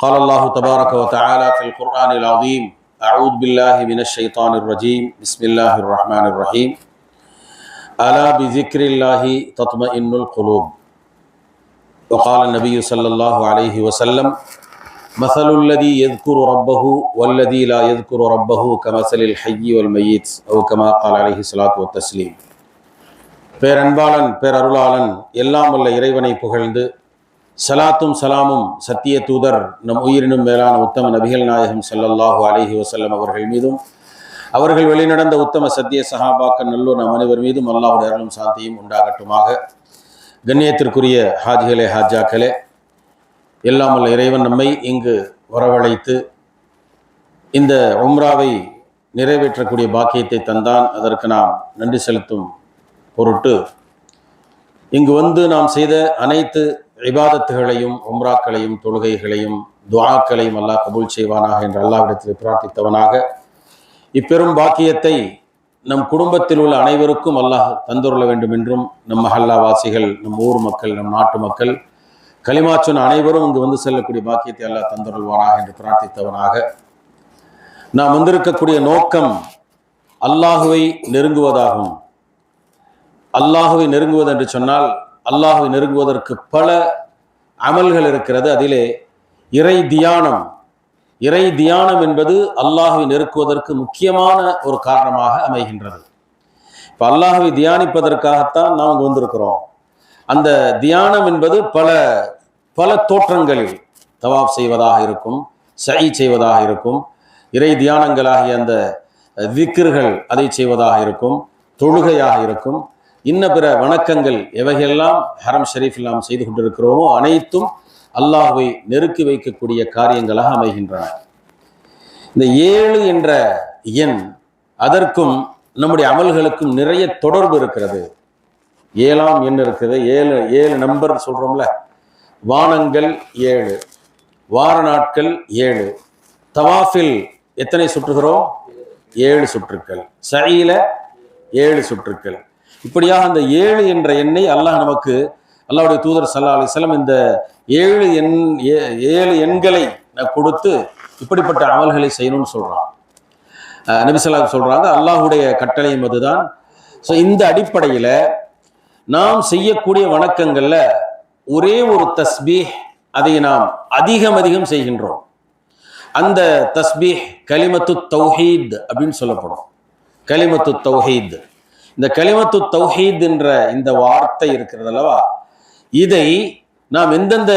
قال الله تبارك وتعالى في القرآن العظيم أعوذ بالله من الشيطان الرجيم بسم الله الرحمن الرحيم ألا بذكر الله تطمئن القلوب وقال النبي صلى الله عليه وسلم مثل الذي يذكر ربه والذي لا يذكر ربه كمثل الحي والميت أو كما قال عليه الصلاة والتسليم பேரன்பாளன் பேரருளாளன் எல்லாம் வல்ல இறைவனை புகழ்ந்து சலாத்தும் சலாமும் சத்திய தூதர் நம் உயிரினும் மேலான உத்தம நபிகள் நாயகம் ஸல்லல்லாஹு அலஹி வசல்லம் அவர்கள் மீதும் அவர்கள் வெளிநடந்த உத்தம சத்திய சஹாபாக்கள் நல்லூர் நம் அனைவர் மீதும் அல்லாஹுடைய அருளும் சாந்தியும் உண்டாகட்டுமாக. கண்ணியத்திற்குரிய ஹாஜிகளே ஹாஜாக்களே எல்லாம் இறைவன் நம்மை இங்கு வரவழைத்து இந்த உம்ராவை நிறைவேற்றக்கூடிய பாக்கியத்தை தந்தான். அதற்கு நாம் நன்றி செலுத்தும் பொருட்டு இங்கு வந்து நாம் செய்த அனைத்து இபாதத்துகளையும் உம்ராக்களையும் தொழுகைகளையும் துவாக்களையும் அல்லாஹ் கபூல் செய்வானாக என்று அல்லாஹ்விடத்தில் பிரார்த்தித்தவனாக. இப்பெரும் பாக்கியத்தை நம் குடும்பத்தில் உள்ள அனைவருக்கும் அல்லாஹ் தந்துருள்ள வேண்டும் என்றும் நம் மஹல்லாவாசிகள் நம் ஊர் மக்கள் நம் நாட்டு மக்கள் களிமா அனைவரும் இங்கு வந்து செல்லக்கூடிய பாக்கியத்தை அல்லாஹ் தந்துருள்வானாக என்று பிரார்த்தித்தவனாக. நாம் வந்திருக்கக்கூடிய நோக்கம் அல்லாஹுவை நெருங்குவதாகும். அல்லாஹுவை நெருங்குவது என்று சொன்னால் அல்லாஹை நெருங்குவதற்கு பல அமல்கள் இருக்கிறது. அதிலே இறை தியானம் இறை தியானம் என்பது அல்லாஹுவை நெருக்குவதற்கு முக்கியமான ஒரு காரணமாக அமைகின்றது. இப்போ அல்லாஹுவை தியானிப்பதற்காகத்தான் நாம் இங்கு வந்திருக்கிறோம். அந்த தியானம் என்பது பல பல தோற்றங்களில் தவாப் செய்வதாக இருக்கும் சை செய்வதாக இருக்கும் இறை தியானங்களாகிய அந்த விக்கிர்கள் அதை செய்வதாக இருக்கும் தொழுகையாக இருக்கும் இன்ன பிற வணக்கங்கள் எவைகளெல்லாம் ஹரம் ஷரீஃபில் நாம் செய்து கொண்டிருக்கிறோமோ அனைத்தும் அல்லாஹுவை நெருக்கி வைக்கக்கூடிய காரியங்களாக அமைகின்றன. இந்த ஏழு என்ற எண் அதற்கும் நம்முடைய அமல்களுக்கும் நிறைய தொடர்பு இருக்கிறது. ஏழாம் எண் இருக்குது. ஏழு ஏழு நம்பர் சொல்றோம்ல. வானங்கள் ஏழு. வார நாட்கள் ஏழு. தவாஃபில் எத்தனை சுற்றுகிறோம்? ஏழு சுற்றுக்கள். சையில ஏழு சுற்றுக்கள். இப்படியாக அந்த ஏழு என்ற எண்ணை அல்லாஹ் நமக்கு அல்லாவுடைய தூதர் சல்லா அலிஸ்லாம் இந்த ஏழு எண் ஏ- ஏழு எண்களை நான் கொடுத்து இப்படிப்பட்ட அமல்களை செய்யணும்னு சொல்கிறான் அஹ் சொல்கிறாங்க அல்லாஹுடைய அல்லாஹ்வுடைய கட்டளையும் அதுதான். ஸோ இந்த அடிப்படையில் நாம் செய்யக்கூடிய வணக்கங்களில் ஒரே ஒரு தஸ்பீஹ் அதை நாம் அதிகம் அதிகம் செய்கின்றோம். அந்த தஸ்பீஹ் கலிமத்து தௌஹீத் அப்படின்னு சொல்லப்படும். கலிமத்து தௌஹீத். இந்த கலிமத்து தௌஹீத் என்ற இந்த வார்த்தை இருக்கிறது அல்லவா? இதை நாம் எந்தெந்த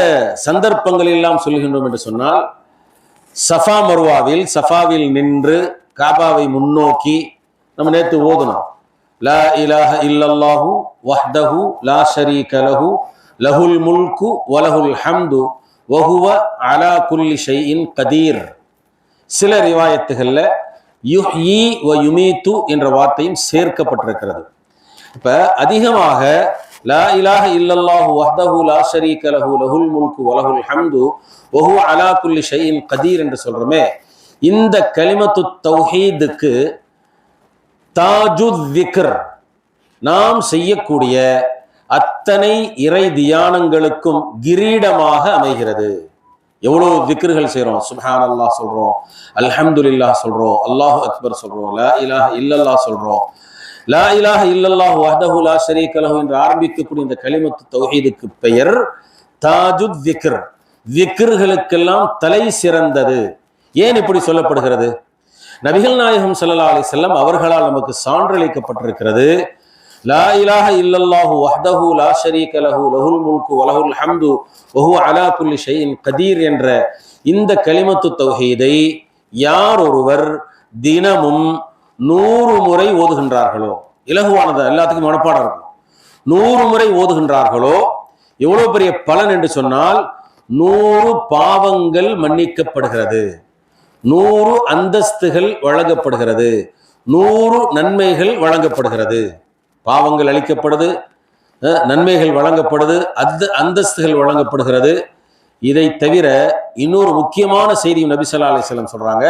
சந்தர்ப்பங்களில் எல்லாம் சொல்கின்றோம் என்று சொன்னால் சஃபா மருவாவில் சஃபாவில் நின்று காபாவை முன்னோக்கி நம்ம நேற்று ஓதுனோம். லா இலாஹ இல்லல்லாஹு வஹ்தஹு லா ஷரீக லஹு லஹுல் முல்கு வலஹுல் ஹம்து வஹுவ அலா குல்லி ஷையின் கதீர். சில ரிவாயத்துகளில் யுஹி வ யுமீத்து என்ற வார்த்தையும் சேர்க்கப்பட்டிருக்கிறது. இப்ப அதிகமாக லா இலாஹ இல்லல்லாஹு வஹ்தஹு லா ஷரீக லஹு லஹுல் முல்கு வலஹுல் ஹம்து வஹு அலா குல்லி ஷைஇன் கதீர் என்று சொல்றோமே இந்த கலிமத்து தௌஹீதுக்கு தாஜு விக்ர் நாம் செய்யக்கூடிய அத்தனை இறை தியானங்களுக்கும் கிரீடமாக அமைகிறது. எவ்வளவு திக்ருகள் செய்கிறோம் சுபஹான் அல்லாஹ் சொல்கிறோம் அல்ஹம்துலில்லாஹ் சொல்கிறோம் அல்லாஹு அக்பர் சொல்கிறோம் லா இலாஹ இல்லல்லா சொல்கிறோம் லா இலாஹ இல்லல்லாஹ் வஹதஹு லா ஷரீக லஹு என்று ஆரம்பிக்கக்கூடிய இந்த கலிமத்து தௌஹீதுக்கு பெயர் தாஜுத் திக்ர். திக்ர்களுக்கெல்லாம் தலை சிறந்தது. ஏன் இப்படி சொல்லப்படுகிறது? நபிகள் நாயகம் சல்லா அலி செல்லம் அவர்களால் நமக்கு சான்றளிக்கப்பட்டிருக்கிறது. லா إلا இல்லல்லாஹு وحده லா شريك லஹு له முல்கு وله الحمد وهو على كل شيء கதீர் என்ற இந்த கலிமத்து தௌஹீதை யார் ஒருவர் தினமும் நூறு முறை ஓதுகின்றார்களோ? இலகுவானது எல்லாத்துக்கும் மனப்பாடம் இருக்கும். நூறு முறை ஓதுகின்றார்களோ? எவ்வளவு பெரிய பலன் என்று சொன்னால் நூறு பாவங்கள் மன்னிக்கப்படுகிறது. நூறு அந்தஸ்துகள் வழங்கப்படுகிறது. நூறு நன்மைகள் வழங்கப்படுகிறது. பாவங்கள் அளிக்கப்படுது நன்மைகள் வழங்கப்படுது அந்த அந்தஸ்துகள் வழங்கப்படுகிறது. இதை தவிர இன்னொரு முக்கியமான செய்தி நபி ஸல்லல்லாஹு அலைஹி சொல்றாங்க.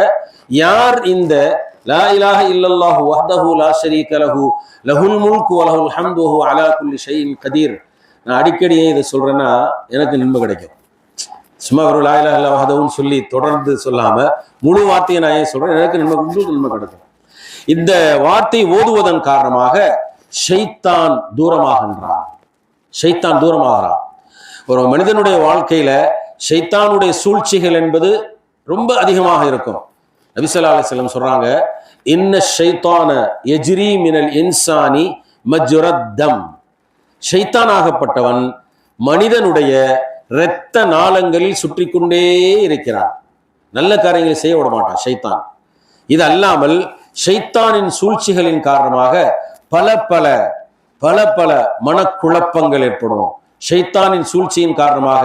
யார் இந்த லா இலாஹ இல்லல்லாஹு வஹ்தஹு லா ஷரீக லஹு லஹுல் முல்கு வலஹுல் லஹுல் ஹம்து வ அலா குல்லி ஷைஇன் கதீர். நான் அடிக்கடி ஏன் இதை சொல்றேன்னா எனக்கு நன்மை கிடைக்கும். சும்மா ஒரு லா இலாஹ இல்லா வஹ்தஹுன்னு சொல்லி தொடர்ந்து சொல்லாம முழு வார்த்தையை நான் ஏன் சொல்றேன்? எனக்கு நன்மை உங்களுக்கு நன்மை கிடைக்கும். இந்த வார்த்தை ஓதுவதன் காரணமாக ஷைத்தான் தூரமாகின்றான். ஷைத்தான் தூரமாகிறான். ஒரு மனிதனுடைய வாழ்க்கையில ஷைத்தானுடைய சூழ்ச்சிகள் என்பது ரொம்ப அதிகமாக இருக்கும். நபிசல்லா அலிஸ்லம் சொல்றாங்க இன்ன ஷைத்தான எஜ்ரி மினல் இன்சானி மஜுரத்தம் ஷைத்தானாகப்பட்டவன் மனிதனுடைய இரத்த நாளங்களில் சுற்றி கொண்டே இருக்கிறான். நல்ல காரியங்களை செய்ய விட மாட்டான் ஷைத்தான். இது அல்லாமல் ஷைத்தானின் சூழ்ச்சிகளின் காரணமாக பல பல பல பல மனக்குழப்பங்கள் ஏற்படும். ஷைத்தானின் சூழ்ச்சியின் காரணமாக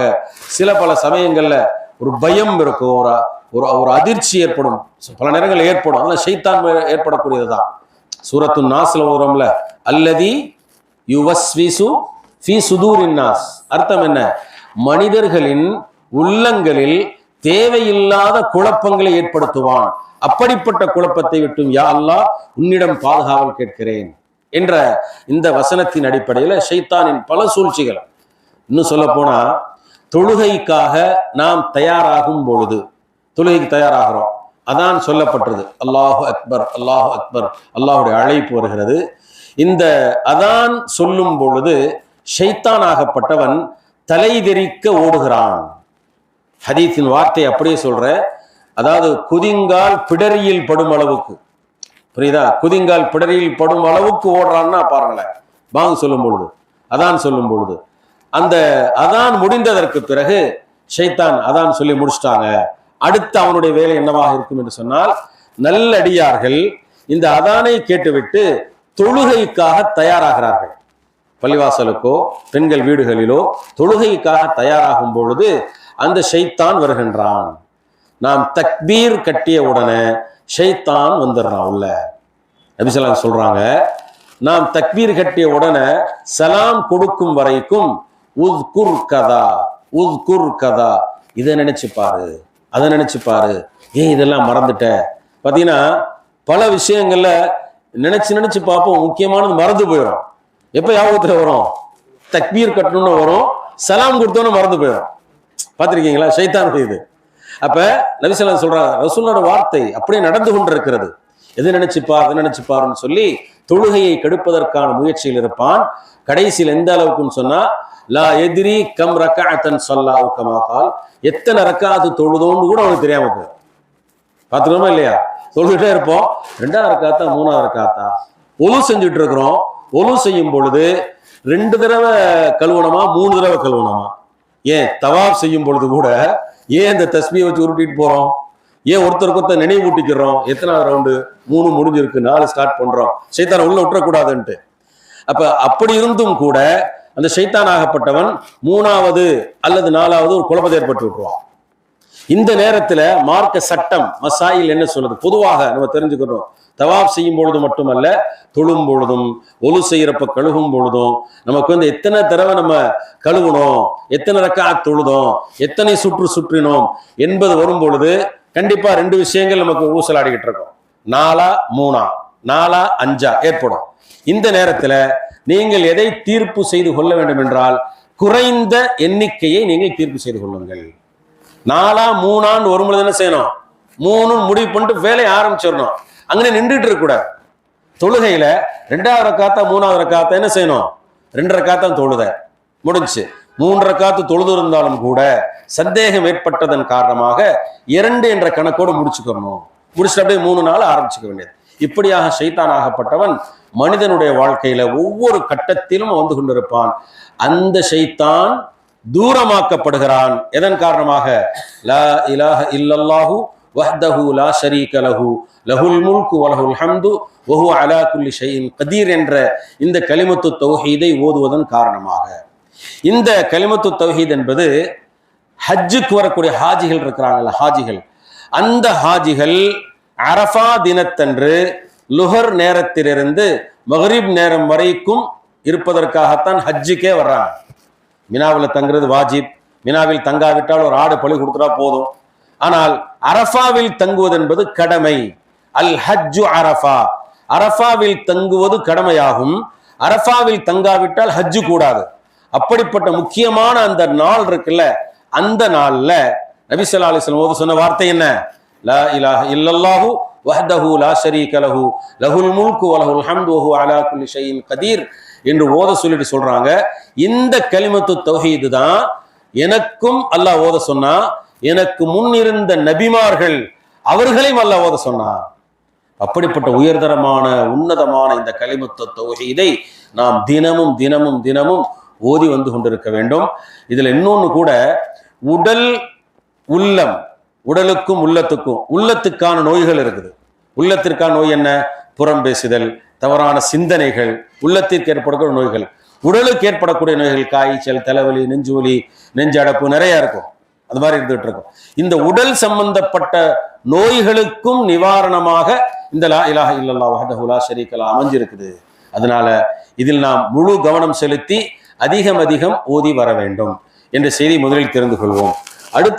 சில பல சமயங்கள்ல ஒரு பயம் இருக்கும் ஒரு ஒரு ஒரு அதிர்ச்சி ஏற்படும். பல நேரங்கள் ஏற்படும். அதெல்லாம் ஷைத்தான் ஏற்படக்கூடியது ஏற்படக்கூடியதுதான் சூரத்து நாஸ்ல ஓரம்ல அல்லதி யுவஸ்விசு ஃபி சுதூரின் நாஸ். அர்த்தம் என்ன? மனிதர்களின் உள்ளங்களில் தேவையில்லாத குழப்பங்களை ஏற்படுத்துவான். அப்படிப்பட்ட குழப்பத்தை விட்டும் யா அல்லா உன்னிடம் பாதுகாவல் கேட்கிறேன். என்ற இந்த வசனத்தின் அடிப்படையில் ஷைத்தானின் பல சூழ்ச்சிகள். இன்னும் சொல்ல போனா தொழுகைக்காக நாம் தயாராகும் பொழுது தொழுகைக்கு தயாராகிறோம். அதான் சொல்லப்பட்டது. அல்லாஹு அக்பர் அல்லாஹு அக்பர் அல்லாஹுடைய அழைப்பு வருகிறது. இந்த அதான் சொல்லும் பொழுது ஷைத்தானாகப்பட்டவன் தலைதெறிக்க ஓடுகிறான். ஹதீஸின் வார்த்தை அப்படியே சொல்ற அதாவது குதிங்கால் பிடரியில் படும் அளவுக்கு. புரியுதா? குதிங்கால் பிடரியில் படும் அளவுக்கு ஓடுறான்னா பாருங்களேன். வாங்க சொல்லும் பொழுது அதான் சொல்லும் பொழுது. அந்த அதான் முடிந்ததற்கு பிறகு ஷைத்தான் அதான் சொல்லி முடிச்சிட்டாங்க. அடுத்து அவனுடைய வேலை என்னவாக இருக்கும் என்று சொன்னால் நல்லடியார்கள் இந்த அதானை கேட்டுவிட்டு தொழுகைக்காக தயாராகிறார்கள். பள்ளிவாசலுக்கோ பெண்கள் வீடுகளிலோ தொழுகைக்காக தயாராகும் பொழுது அந்த ஷைத்தான் வருகின்றான். நாம் தக்பீர் கட்டிய உடனே ஷைத்தான் வந்துடுறான் உள்ள. நபிசலாம் சொல்றாங்க நாம் தக்பீர் கட்டிய உடனே சலாம் கொடுக்கும் வரைக்கும் உத்குர் கதா உத்குர் கதா. இதை நினைச்சு பாரு அதை நினைச்சு பாரு. ஏன் இதெல்லாம் மறந்துட்ட? பார்த்தீங்கன்னா பல விஷயங்கள்ல நினைச்சு நினைச்சு பார்ப்போம் முக்கியமானது மறந்து போயிடும். எப்போ யாபகத்தில் வரும்? தக்பீர் கட்டணும்னு வரும் சலாம் கொடுத்தோன்னு மறந்து போயிடும். பார்த்துருக்கீங்களா சைத்தான் இது. அப்ப நபிசல்லாம் சொல்றாங்க ரசூலோட வார்த்தை அப்படியே நடந்து கொண்டு இருக்கிறது எது நினைச்சுப்பார் எது நினைச்சுப்பாருன்னு சொல்லி தொழுகையை கெடுப்பதற்கான முயற்சியில் இருப்பான். கடைசியில் எந்த அளவுக்குன்னு சொன்னா லா எதிரி கம் ரக்காத்தன் சொல்லா கமாக்கால் எத்தனை ரக்காத்து தொழுதோன்னு கூட அவனுக்கு தெரியாம போயிடும். பார்த்துக்கணுமா இல்லையா? சொல்லிட்டே இருப்போம். ரெண்டாவது ரக்காத்தா மூணாவது ரக்காத்தா? ஒலு செஞ்சுட்டு இருக்கிறோம் ஒலு செய்யும் பொழுது ரெண்டு தடவை கழுவணுமா மூணு தடவை கழுவணுமா? ஏன் தவாப் செய்யும் பொழுது கூட ஏன் இந்த தஸ்மியை வச்சு உருட்டிட்டு போறோம்? ஏன் ஒருத்தருக்கு ஒருத்தர் நினைவூட்டிக்கிறோம் எத்தனாவது ரவுண்டு மூணு முடிஞ்சிருக்கு நாலு ஸ்டார்ட் பண்றோம். சைத்தானை உள்ள விட்டுறக்கூடாதுன்ட்டு. அப்ப அப்படி இருந்தும் கூட அந்த சைத்தானாகப்பட்டவன் மூணாவது அல்லது நாலாவது ஒரு குழப்பத்தை ஏற்பட்டு விட்டுருவான். இந்த நேரத்துல மார்க்க சட்டம் மசாயில் என்ன சொல்லுது? பொதுவாக நம்ம தெரிஞ்சுக்கிறோம் தவாப் செய்யும் பொழுது மட்டுமல்ல தொழும் பொழுதும் ஒலு செய்கிறப்ப கழுகும் பொழுதும் நமக்கு வந்து எத்தனை தடவை நம்ம கழுவுனோம் எத்தனை ரக்கா தொழுதோம் எத்தனை சுற்று சுற்றினோம் என்பது வரும் பொழுது கண்டிப்பா ரெண்டு விஷயங்கள் நமக்கு ஊசலாடிக்கிட்டு இருக்கோம். நாலா மூணா நாலா அஞ்சா ஏற்படும். இந்த நேரத்துல நீங்கள் எதை தீர்ப்பு செய்து கொள்ள வேண்டும் என்றால் குறைந்த எண்ணிக்கையை நீங்கள் தீர்ப்பு செய்து கொள்ளுங்கள். நாலா மூணான்னு வரும்பொழுது என்ன செய்யணும்? மூணு முடிவு பண்ணிட்டு வேலையை ஆரம்பிச்சிடணும். அங்கே நின்றுட்டு இருக்கக்கூடாது தொழுகையில ரெண்டாவது காத்தா மூணாவது காத்தா என்ன செய்யணும்? ரெண்டரை காத்தான் தொழுத. முடிஞ்சு மூன்றரை காத்து தொழுது இருந்தாலும் கூட சந்தேகம் ஏற்பட்டதன் காரணமாக இரண்டு என்ற கணக்கோடு முடிச்சுக்கணும். முடிச்சுட்டு அப்படியே மூணு நாள் ஆரம்பிச்சுக்க வேண்டியது. இப்படியாக ஷைத்தானாகப்பட்டவன் மனிதனுடைய வாழ்க்கையில ஒவ்வொரு கட்டத்திலும் வந்து கொண்டிருப்பான். அந்த ஷைத்தான் தூரமாக்கப்படுகிறான். எதன் காரணமாக? லா இலாஹ இல்லல்லாஹூ வஹ்தஹு லா ஷரீக லஹு லஹுல் முல்கு வலஹுல் ஹம்து வஹு அலா குல்லி ஷைஇன் கதீர் என்ற இந்த கலிமத்து தௌஹீதை ஓதுவதன் காரணமாக. இந்த கலிமத்து தௌஹீத் என்பது ஹஜ்ஜுக்கு வரக்கூடிய ஹாஜிகள் இருக்கிறாங்கல்ல ஹாஜிகள். அந்த ஹாஜிகள் அரஃபா தினத்தன்று லுஹர் நேரத்திலிருந்து மஹரீப் நேரம் வரைக்கும் இருப்பதற்காகத்தான் ஹஜ்ஜுக்கே வர்றாங்க. மினாவில் தங்குறது வாஜிப் மினாவில் தங்காவிட்டால் ஒரு ஆடு பழி கொடுத்துட்டா போதும். ஆனால் அரஃபாவில் தங்குவது என்பது கடமை. அல் ஹஜ்ஜு அரஃபா. அரஃபாவில் தங்குவது கடமையாகும். அரஃபாவில் தங்காவிட்டால் ஹஜ்ஜு கூடாது. அப்படிப்பட்ட முக்கியமான அந்த நாள் இருக்குல்ல அந்த நாள்ல நபிசல்லா அலிஸ்லம் ஓது சொன்ன வார்த்தை என்ன? லா இலாஹ இல்லல்லாஹு வஹ்தஹு லா ஷரீக லஹு. லஹுல் முல்கு வ ஹம்து வஹு அலா குல்லி கதீர் என்று ஓத சொல்லிட்டு சொல்றாங்க. இந்த கலிமத்து தொகை தான் எனக்கும் அல்லாஹ் ஓத சொன்னா எனக்கு முன் இருந்த நபிமார்கள் அவர்களையும் அல்ல ஓத சொன்னார் அப்படிப்பட்ட உயர்தரமான உன்னதமான இந்த கலிமத்து தொகையை நாம் தினமும் தினமும் தினமும் ஓதி வந்து கொண்டிருக்க வேண்டும். இதுல இன்னொன்று கூட உடல் உள்ளம் உடலுக்கும் உள்ளத்துக்கும் உள்ளத்துக்கான நோய்கள் இருக்குது. உள்ளத்திற்கான நோய் என்ன? புறம் பேசுதல் தவறான சிந்தனைகள் உள்ளத்திற்கு ஏற்படக்கூடிய நோய்கள். உடலுக்கு ஏற்படக்கூடிய நோய்கள் காய்ச்சல் தலைவலி நெஞ்சுவலி நெஞ்சடப்பு நிறைய இருக்கும். அது மாதிரி இருந்துகிட்டு இருக்கும். இந்த உடல் சம்பந்தப்பட்ட நோய்களுக்கும் நிவாரணமாக இந்த லா இலாஹ இல்லல்லா வஹதஹுலா ஷரீக்கலா அமைஞ்சிருக்குது. அதனால இதில் நாம் முழு கவனம் செலுத்தி அதிகம் அதிகம் ஓதி வர வேண்டும். என்ற செய்தி முதலில் தெரிந்து கொள்வோம்.